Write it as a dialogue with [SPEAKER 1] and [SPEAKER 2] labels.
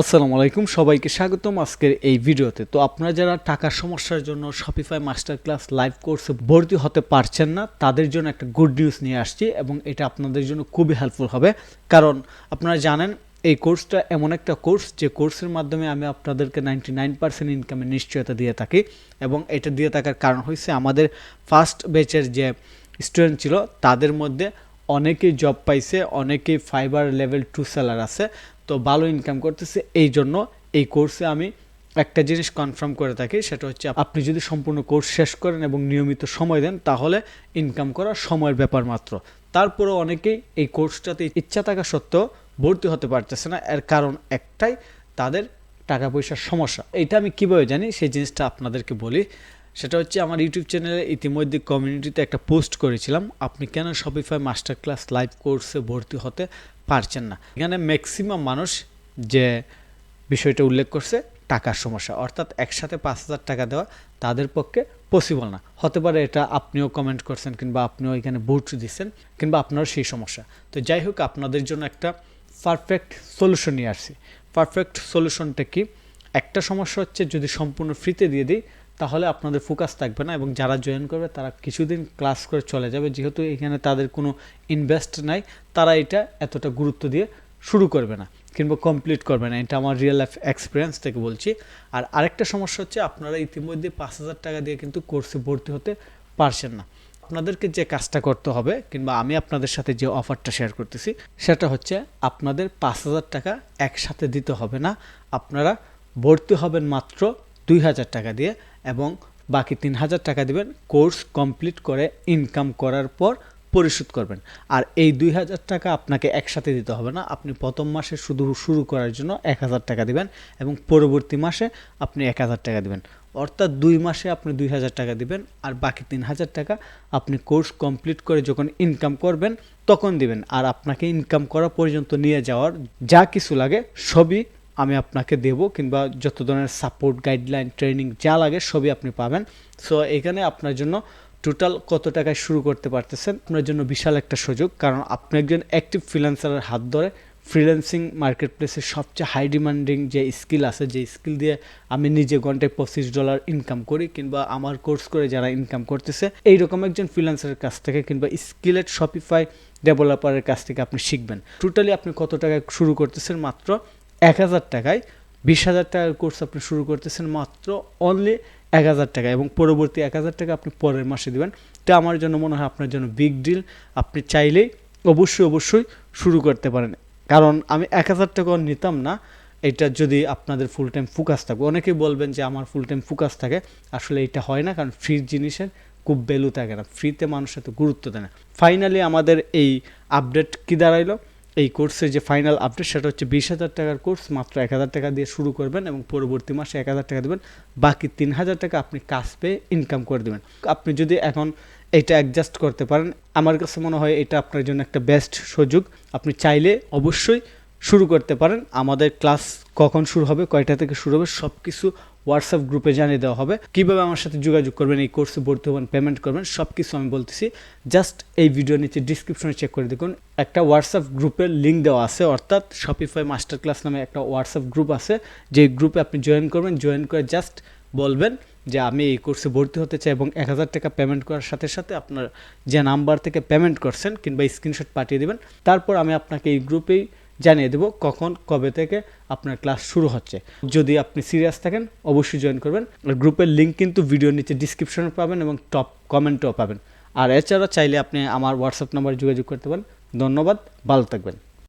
[SPEAKER 1] আসসালামু আলাইকুম, সবাইকে স্বাগতম আজকের এই ভিডিওতে। তো আপনারা যারা টাকার সমস্যার জন্য শপিফাই মাস্টার ক্লাস লাইভ কোর্সে ভর্তি হতে পারছেন না, তাদের জন্য একটা গুড নিউজ নিয়ে আসছি এবং এটা আপনাদের জন্য খুবই হেল্পফুল হবে। কারণ আপনারা জানেন, এই কোর্সটা এমন একটা কোর্স যে কোর্সের মাধ্যমে আমি আপনাদেরকে নাইনটি নাইন পার্সেন্ট ইনকামের নিশ্চয়তা দিয়ে থাকি এবং এটা দিয়ে থাকার কারণ হয়েছে আমাদের ফার্স্ট ব্যাচের যে স্টুডেন্ট ছিল, তাদের মধ্যে অনেকেই জব পাইছে, অনেকেই ফাইবার লেভেল টু সেলার আছে। তো ভালো ইনকাম করতেছে, এই জন্য এই কোর্সে আমি একটা জিনিস কনফার্ম করে থাকি, সেটা হচ্ছে আপনি যদি সম্পূর্ণ কোর্স শেষ করেন এবং নিয়মিত সময় দেন, তাহলে ইনকাম করা সময়ের ব্যাপার মাত্র। তারপরেও অনেকেই এই কোর্সটাতে ইচ্ছা থাকা সত্ত্বেও ভর্তি হতে পারতেছে না, এর কারণ একটাই, তাদের টাকা পয়সার সমস্যা। এটা আমি কীভাবে জানি? সেই জিনিসটা আপনাদেরকে বলি। সেটা হচ্ছে আমার ইউটিউব চ্যানেলে ইতিমধ্যে কমিউনিটিতে একটা পোস্ট করেছিলাম, আপনি কেন শপিফাই মাস্টার ক্লাস লাইভ কোর্সে ভর্তি হতে পারছেন না? এখানে ম্যাক্সিমাম মানুষ যে বিষয়টা উল্লেখ করছে, টাকার সমস্যা। অর্থাৎ একসাথে পাঁচ হাজার টাকা দেওয়া তাদের পক্ষে পসিবল না। হতে পারে এটা আপনিও কমেন্ট করছেন কিংবা আপনিও এখানে ভোট দিচ্ছেন কিংবা আপনারও সেই সমস্যা। তো যাই হোক, আপনাদের জন্য একটা পারফেক্ট সলিউশন নিয়ে আসছি। পারফেক্ট সলিউশনটা কি? একটা সমস্যা হচ্ছে যদি সম্পূর্ণ ফ্রিতে দিয়ে দিই তাহলে আপনাদের ফোকাস থাকবে না এবং যারা জয়েন করবে তারা কিছুদিন ক্লাস করে চলে যাবে। যেহেতু এখানে তাদের কোনো ইনভেস্ট নাই, তারা এটা এতটা গুরুত্ব দিয়ে শুরু করবে না কিংবা কমপ্লিট করবে না। এটা আমার রিয়েল লাইফ এক্সপিরিয়েন্স থেকে বলছি। আর আরেকটা সমস্যা হচ্ছে আপনারা ইতিমধ্যে পাঁচ হাজার টাকা দিয়ে কিন্তু কোর্সে ভর্তি হতে পারছেন না। আপনাদেরকে যে কাজটা করতে হবে কিংবা আমি আপনাদের সাথে যে অফারটা শেয়ার করতেছি, সেটা হচ্ছে আপনাদের পাঁচ হাজার টাকা একসাথে দিতে হবে না। আপনারা ভর্তি হবেন মাত্র দুই হাজার টাকা দিয়ে। এবং বাকি তিন হাজার টাকা দেবেন কোর্স কমপ্লিট করে ইনকাম করার পর পরিশোধ করবেন। আর এই দুই হাজার টাকা আপনাকে একসাথে দিতে হবে না। আপনি প্রথম মাসে শুধু শুরু করার জন্য এক হাজার টাকা দিবেন এবং পরবর্তী মাসে আপনি এক হাজার টাকা দেবেন। অর্থাৎ দুই মাসে আপনি দুই হাজার টাকা দিবেন আর বাকি তিন হাজার টাকা আপনি কোর্স কমপ্লিট করে যখন ইনকাম করবেন তখন দিবেন। আর আপনাকে ইনকাম করা পর্যন্ত নিয়ে যাওয়ার যা কিছু লাগে সবই আমি আপনাকে দেব কিংবা যত ধরনের সাপোর্ট গাইডলাইন ট্রেনিং যা লাগে সবই আপনি পাবেন। সো এখানে আপনার জন্য টোটাল কত টাকায় শুরু করতে পারতেছেন, আপনার জন্য বিশাল একটা সুযোগ। কারণ আপনি একজন অ্যাক্টিভ ফ্রিল্যান্সারের হাত ধরে ফ্রিল্যান্সিং মার্কেট প্লেসের সবচেয়ে হাই ডিমান্ডিং যে স্কিল আছে, যে স্কিল দিয়ে আমি নিজে ঘন্টায় পঁচিশ ডলার ইনকাম করি কিংবা আমার কোর্স করে যারা ইনকাম করতেছে, এইরকম একজন ফ্রিল্যান্সারের কাছ থেকে কিংবা স্কিলের শপিফাই ডেভেলপারের কাছ থেকে আপনি শিখবেন। টোটালি আপনি কত টাকায় শুরু করতেছেন মাত্র এক হাজার টাকায় বিশ হাজার টাকার কোর্স আপনি শুরু করতেছেন মাত্র অনলি এক হাজার টাকা এবং পরবর্তী এক হাজার টাকা আপনি পরের মাসে দেবেন। এটা আমার জন্য মনে হয় আপনার জন্য বিগ ডিল আপনি চাইলেই অবশ্যই অবশ্যই শুরু করতে পারেন। কারণ আমি এক হাজার টাকাও নিতাম না। এটা যদি আপনাদের ফুল টাইম ফোকাস থাকে। অনেকেই বলবেন যে আমার ফুল টাইম ফোকাস থাকে। আসলে এটা হয় না কারণ ফ্রি জিনিসের খুব ভ্যালু থাকে না। ফ্রিতে মানুষ এত গুরুত্ব দেয় না। ফাইনালি আমাদের এই আপডেট কী দাঁড়াইলো? এই কোর্সের যে ফাইনাল আপডেট সেটা হচ্ছে বিশ হাজার টাকার কোর্স, মাত্র এক হাজার টাকা দিয়ে শুরু করবেন এবং পরবর্তী মাসে এক হাজার টাকা দেবেন। বাকি তিন হাজার টাকা আপনি কাজ পেয়ে ইনকাম করে দেবেন। আপনি যদি এখন এটা অ্যাডজাস্ট করতে পারেন, আমার কাছে মনে হয় এটা আপনার জন্য একটা বেস্ট সুযোগ। আপনি চাইলে অবশ্যই শুরু করতে পারেন। আমাদের ক্লাস কখন শুরু হবে, কয়টা থেকে শুরু হবে সব কিছু হোয়াটসঅ্যাপ গ্রুপে জানিয়ে দেওয়া হবে। কীভাবে আমার সাথে যোগাযোগ করবেন, এই কোর্সে ভর্তি হবেন পেমেন্ট করবেন সব কিছু আমি বলতেছি। জাস্ট এই ভিডিও নিচে ডিসক্রিপশনে চেক করে দেখুন। একটা হোয়াটসঅ্যাপ গ্রুপের লিঙ্ক দেওয়া আছে, অর্থাৎ শপিফাই মাস্টার ক্লাস নামে একটা হোয়াটসঅ্যাপ গ্রুপ আছে। যে গ্রুপে আপনি জয়েন করবেন জয়েন করে জাস্ট বলবেন যে, আমি এই কোর্সে ভর্তি হতে চাই এবং এক হাজার টাকা পেমেন্ট করার সাথে সাথে আপনার যে নাম্বার থেকে পেমেন্ট করছেন কিংবা স্ক্রিনশট পাঠিয়ে দেবেন। তারপর আমি আপনাকে এই গ্রুপেই জানিয়ে দেব কখন, কবে থেকে আপনার ক্লাস শুরু হচ্ছে। যদি আপনি সিরিয়াস থাকেন, অবশ্যই জয়েন করবেন। আর গ্রুপের লিঙ্ক কিন্তু ভিডিওর নিচে ডিসক্রিপশনে পাবেন এবং টপ কমেন্টও পাবেন। আর এছাড়া চাইলে আপনি আমার হোয়াটসঅ্যাপ নাম্বারে যোগাযোগ করতে পারেন। ধন্যবাদ, ভালো থাকবেন।